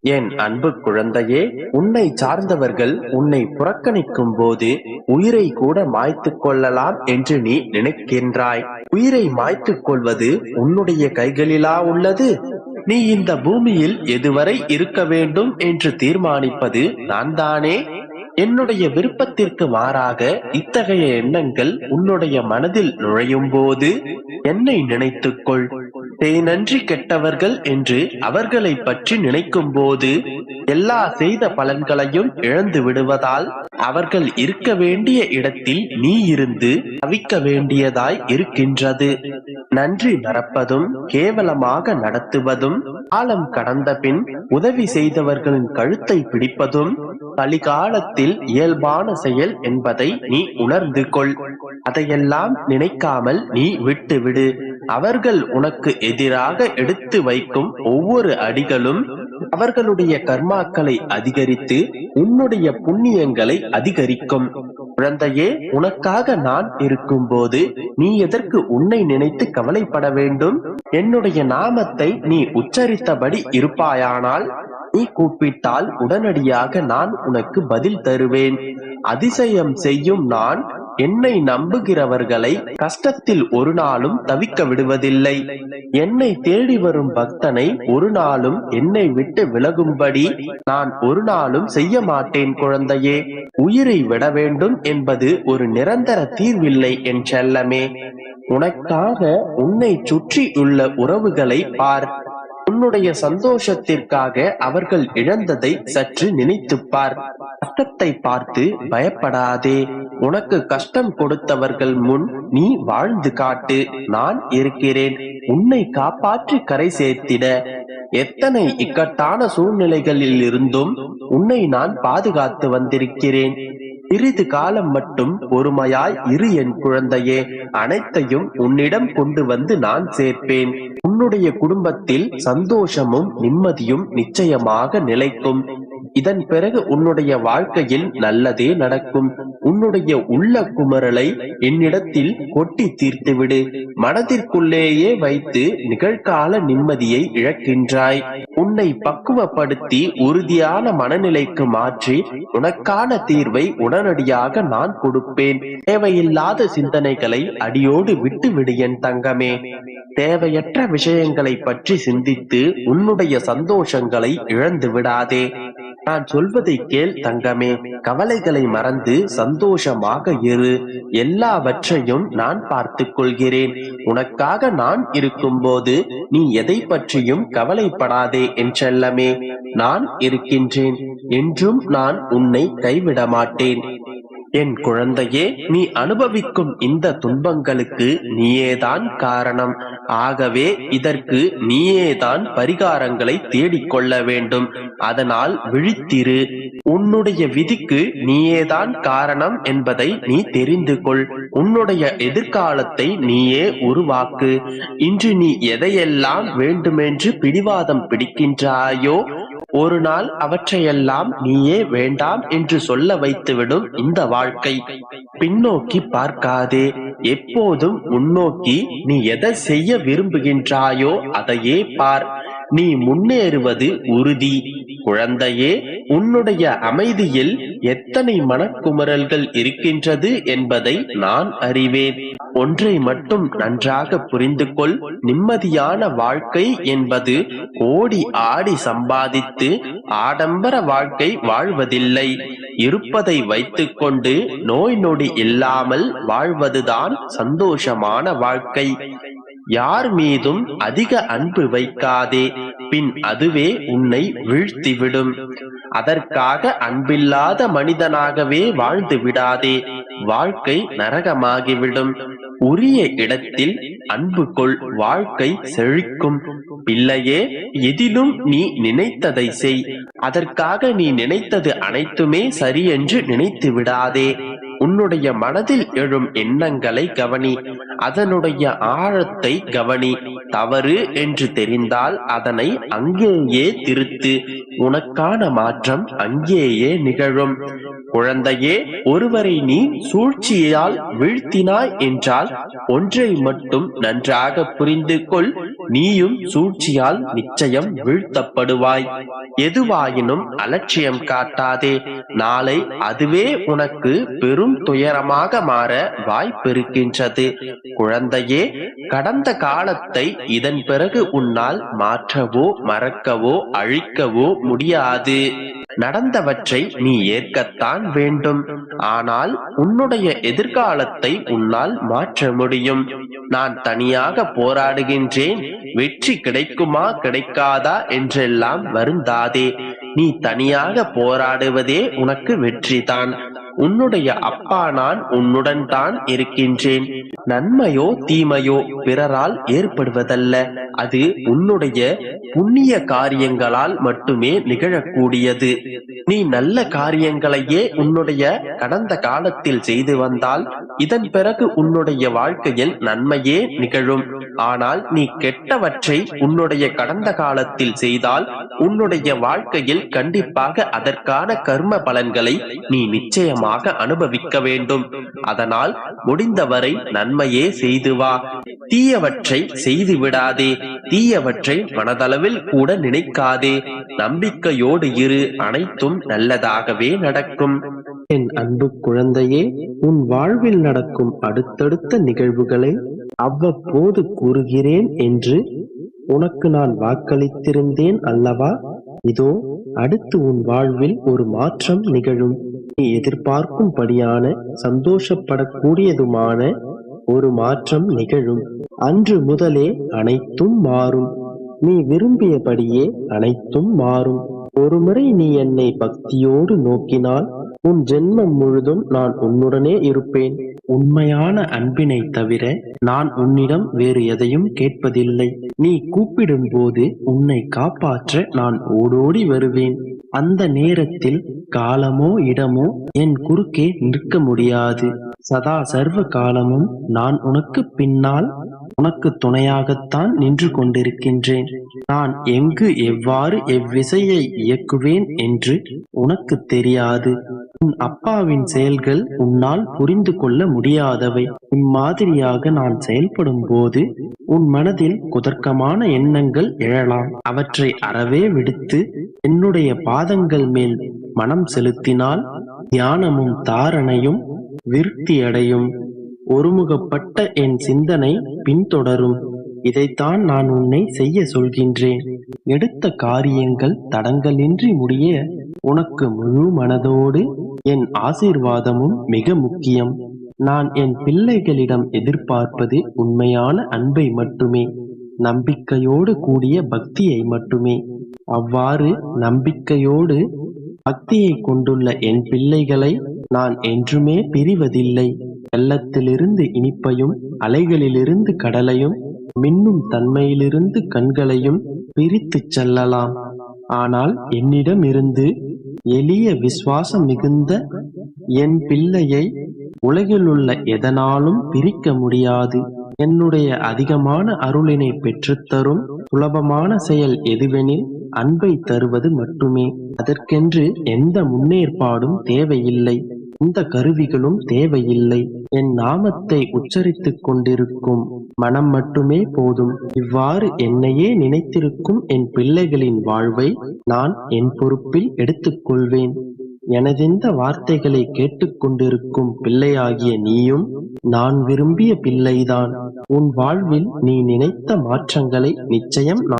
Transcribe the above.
என் அன்பு குழந்தையே உன்னை சார்ந்தவர்கள் உன்னை புறக்கணிக்கும் போது உயிரை கூட மாய்த்துக் கொள்ளலாம் என்று நீ நினைக்கின்றாய். உயிரை மாய்த்துக் கொள்வது உன்னுடைய கைகளிலா உள்ளது? நீ இந்த பூமியில் எதுவரை இருக்க வேண்டும் என்று தீர்மானிப்பது நான் தானே என்னுடைய விருப்பத்திற்கு மாறாக இத்தகைய எண்ணங்கள் உன்னுடைய மனதில் நுழையும் போது என்னை நினைத்துக்கொள். தேனன்றி கெட்டவர்கள் என்று அவர்களை பற்றி நினைக்கும் போது எல்லா செய்த பலன்களையும் இழந்து விடுவதால் அவர்கள் இருக்க வேண்டிய இடத்தில் நீ இருந்து தவிக்க வேண்டியதாய் இருக்கின்றது. நன்றி மறப்பதும் கேவலமாக நடத்துவதும் காலம் கடந்த பின் உதவி செய்தவர்களின் கழுத்தை பிடிப்பதும் கலிகாலத்தில் இயல்பான செயல் என்பதை நீ உணர்ந்து கொள். அதையெல்லாம் நினைக்காமல் நீ விட்டுவிடு. அவர்கள் உனக்கு எதிராக எடுத்து வைக்கும் ஒவ்வொரு அடிகளும் அவர்களுடைய கர்மாக்களை அதிகரித்து உன்னுடைய புண்ணியங்களை அதிகரிக்கும். குழந்தையே உனக்காக நான் இருக்கும்போது நீ எதற்கு உன்னை நினைத்து கவலைப்பட வேண்டும்? என்னுடைய நாமத்தை நீ உச்சரித்தபடி இருப்பாயானால் நீ கூப்பிட்டால் உடனடியாக நான் உனக்கு பதில் தருவேன். அதிசயம் செய்யும் நான் என்னை நம்புகிறவர்களை கஷ்டத்தில் ஒரு நாளும் தவிக்க விடுவதில்லை. என்னை தேடி வரும் பக்தனை ஒரு நாளும் என்னை விட்டு விலகும்படி நான் ஒரு நாளும் செய்ய மாட்டேன் குழந்தையே. உயிரை விட வேண்டும் என்பது ஒரு நிரந்தர தீர்வில்லை என் செல்லமே. உனக்காக உன்னை சுற்றியுள்ள உறவுகளை பார். உன்னுடைய சந்தோஷத்திற்காக அவர்கள் இழந்ததை சற்று நினைத்துப் பார். கஷ்டத்தை பார்த்து பயப்படாதே. உனக்கு கஷ்டம் கொடுத்தவர்கள் முன் நீ வாழ்ந்து காட்டு நான் இருக்கிறேன். உன்னை காப்பாற்றி கரை சேர்த்திட. எத்தனை இக்கட்டான சூழ்நிலைகளில் இருந்தும் உன்னை நான் பாதுகாத்து வந்திருக்கிறேன். சிறிது காலம் மட்டும் பொறுமையாய் இரு என் குழந்தையே அனைத்தையும் உன்னிடம் கொண்டு வந்து நான் சேர்ப்பேன். உன்னுடைய குடும்பத்தில் சந்தோஷமும் நிம்மதியும் நிச்சயமாக நிலைக்கும். இதன் பிறகு உன்னுடைய வாழ்க்கையில் நல்லதே நடக்கும். உன்னுடைய உள்ள குமரலை என்னிடத்தில் கொட்டி தீர்த்துவிடு. மனதிற்குள்ளேயே வைத்து நிகழ்கால நிம்மதியை இழக்கின்றாய். உன்னை பக்குவப்படுத்தி உறுதியான மனநிலைக்கு மாற்றி உனக்கான தீர்வை உடனடியாக நான் கொடுப்பேன். தேவையில்லாத சிந்தனைகளை அடியோடு விட்டு விடு என் தங்கமே. தேவையற்ற விஷயங்களை பற்றி சிந்தித்து உன்னுடைய சந்தோஷங்களை இழந்து விடாதே நான் சொல்வதை கேள் தங்கமே. கவலைகளை மறந்து சந்தோஷமாக இரு. எல்லாவற்றையும் நான் பார்த்துக் கொள்கிறேன். உனக்காக நான் இருக்கும்போது நீ எதை பற்றியும் கவலைப்படாதே என்றல்லமே. நான் இருக்கின்றேன். என்றும் நான் உன்னை கைவிட மாட்டேன் என் குழந்தையே நீ அனுபவிக்கும் இந்த துன்பங்களுக்கு நீயேதான் காரணம். ஆகவே இதற்கு நீயேதான் பரிகாரங்களை தேடிக்கொள்ள வேண்டும். அதனால் விழித்திரு. உன்னுடைய விதிக்கு நீயேதான் காரணம் என்பதை நீ தெரிந்து கொள். உன்னுடைய எதிர்காலத்தை நீயே உருவாக்கு. இன்று நீ எதையெல்லாம் வேண்டுமென்று பிடிவாதம் பிடிக்கின்றாயோ ஒரு நாள் அவற்றையெல்லாம் நீயே வேண்டாம் என்று சொல்ல வைத்துவிடும் இந்த வாழ்க்கை. பின்னோக்கி பார்க்காதே எப்போதும் முன்னோக்கி நீ எதை செய்ய விரும்புகின்றாயோ அதையே பார். நீ முன்னேறுவது உறுதி. குழந்தையே உன்னுடைய அமைதியில் எத்தனை மனக்குமரல்கள் இருக்கின்றது என்பதை நான் அறிவேன். ஒன்றை மட்டும் நன்றாக புரிந்து கொள் நிம்மதியான வாழ்க்கை என்பது ஓடி ஆடி சம்பாதித்து ஆடம்பர வாழ்க்கை வாழ்வதில்லை. இருப்பதை வைத்துக்கொண்டு நோய் நொடி இல்லாமல் வாழ்வதுதான் சந்தோஷமான வாழ்க்கை. யார் மீதும் அதிக அன்பு வைக்காதே பின் அதுவே உன்னை வீழ்த்திவிடும். அதற்காக அன்பில்லாத மனிதனாகவே வாழ்ந்து விடாதே. வாழ்க்கை நரகமாகிவிடும். உரிய இடத்தில் அன்பு கொள் வாழ்க்கை செழிக்கும். பிள்ளையே எதிலும் நீ நினைத்ததை செய். அதற்காக நீ நினைத்தது அனைத்துமே சரி என்று நினைத்து விடாதே உன்னுடைய மனதில் எழும் எண்ணங்களை கவனி. அதனுடைய ஆழத்தை கவனி. தவறு என்று தெரிந்தால் அதனை அங்கேயே திருத்து. உனக்கான மாற்றம் அங்கேயே நிகழும். குழந்தையே ஒருவரை நீ சூழ்ச்சியால் வீழ்த்தினாய் என்றால் ஒன்றை மட்டும் நன்றாக புரிந்து கொள். நீயும் சூழ்ச்சியால் நிச்சயம் வீழ்த்தப்படுவாய். எதுவாயினும் அலட்சியம் காட்டாதே. நாளை அதுவே உனக்கு பெரும் துயரமாக மாற வாய்ப்பிருக்கின்றது குழந்தையே கடந்த காலத்தை இதன் பிறகு உன்னால் மாற்றவோ மறக்கவோ அழிக்கவோ முடியாது. நடந்தவற்றை நீ ஏற்கத்தான் வேண்டும். ஆனால் உன்னுடைய எதிர்காலத்தை உன்னால் மாற்ற முடியும். நான் தனியாக போராடுகின்றேன். வெற்றி கிடைக்குமா கிடைக்காதா என்றெல்லாம் வருந்தாதே. நீ தனியாக போராடுவதே உனக்கு வெற்றிதான். உன்னுடைய அப்பா நான் உன்னுடன் தான் இருக்கின்றேன். நன்மையோ தீமையோ பிறரால் ஏற்படுவதல்ல. அது உன்னுடைய புண்ணிய காரியங்களால் மட்டுமே நிகழக்கூடியது. நீ நல்ல காரியங்களையே உன்னுடைய கடந்த காலத்தில் செய்து வந்தால் இதன் பிறகு உன்னுடைய வாழ்க்கையில் நன்மையே நிகழும். ஆனால் நீ கெட்டவற்றை உன்னுடைய கடந்த காலத்தில் செய்தால் உன்னுடைய வாழ்க்கையில் கண்டிப்பாக அதற்கான கர்ம பலன்களை நீ நிச்சயமாக அனுபவிக்க வேண்டும். அதனால் முடிந்தவரை நன்மையே செய்து வா. தீயவற்றை செய்து விடாதே. தீயவற்றை மனதளவில் கூட நினைக்காதே. நம்பிக்கையோடு இரு. அனைத்தும் நல்லதாகவே நடக்கும். என் அன்பு குழந்தையே உன் வாழ்வில் நடக்கும் அடுத்தடுத்த நிகழ்வுகளை அவ்வப்போது கூறுகிறேன் என்று உனக்கு நான் வாக்களித்திருந்தேன் அல்லவா? இதோ அடுத்து உன் வாழ்வில் ஒரு மாற்றம் நிகழும். நீ எதிர்பார்க்கும்படியான சந்தோஷப்படக்கூடியதுமான ஒரு மாற்றம் நிகழும். அன்று முதலே அனைத்தும் மாறும். நீ விரும்பியபடியே அனைத்தும் மாறும். ஒருமுறை நீ என்னை பக்தியோடு நோக்கினால் உன் ஜென்மம் முழுதும் நான் உன்னுடனே இருப்பேன். உண்மையான அன்பினை தவிர நான் உன்னிடம் வேறு எதையும் கேட்பதில்லை. நீ கூப்பிடும் போது உன்னை காப்பாற்ற நான் ஓடோடி வருவேன். அந்த நேரத்தில் காலமோ இடமோ என் குறுக்கே நிற்க முடியாது. சதா சர்வ காலமும் நான் உனக்கு பின்னால் உனக்கு துணையாகத்தான் நின்று கொண்டிருக்கின்றேன். நான் எங்கு எவ்வாறு எவ்விசையை இயக்குவேன் என்று உனக்கு தெரியாது. உன் அப்பாவின் செயல்கள் உன்னால் புரிந்து கொள்ள முடியாதவை. இம்மாதிரியாக நான் செயல்படும் போது உன் மனதில் குதர்க்கமான எண்ணங்கள் எழலாம். அவற்றை அறவே விடுத்து என்னுடைய பாதங்கள் மேல் மனம் செலுத்தினால் தியானமும் தாரணையும் விருத்தியடையும். ஒருமுகப்பட்ட என் சிந்தனை பின்தொடரும். இதைத்தான் நான் உன்னை செய்ய சொல்கின்றேன். எடுத்த காரியங்கள் தடங்கலின்றி முடிய உனக்கு முழு மனதோடு என் ஆசீர்வாதமும் மிக முக்கியம். நான் என் பிள்ளைகளிடம் எதிர்பார்ப்பது உண்மையான அன்பை மட்டுமே. நம்பிக்கையோடு கூடிய பக்தியை மட்டுமே. அவ்வாறு நம்பிக்கையோடு பக்தியை கொண்டுள்ள என் பிள்ளைகளை நான் என்றுமே பிரிவதில்லை. வெள்ளத்திலிருந்து இனிப்பையும் அலைகளிலிருந்து கடலையும் மின்னும் தன்மையிலிருந்து கண்களையும் பிரித்துச் செல்லலாம். ஆனால் என்னிடம் இருந்து எளிய விசுவாசம் மிகுந்த என் பிள்ளையை உலகிலுள்ள எதனாலும் பிரிக்க முடியாது. என்னுடைய அதிகமான அருளினை பெற்றுத்தரும் சுலபமான செயல் எதுவெனில் அன்பை தருவது மட்டுமே. அதற்கென்று எந்த முன்னேற்பாடும் தேவையில்லை. எந்த கருவிகளும் தேவையில்லை. என் நாமத்தை உச்சரித்துக் கொண்டிருக்கும் மனம் மட்டுமே போதும். இவ்வாறு என்னையே நினைத்திருக்கும் என் பிள்ளைகளின் வாழ்வை நான் என் பொறுப்பில் எடுத்துக்கொள்வேன். எனதெந்த வார்த்தைகளை கேட்டுக்கொண்டிருக்கும் பிள்ளையாகிய நீயும் நான் விரும்பிய பிள்ளைதான். உன் வாழ்வில் நீ நினைத்த மாற்றங்களை நிச்சயம்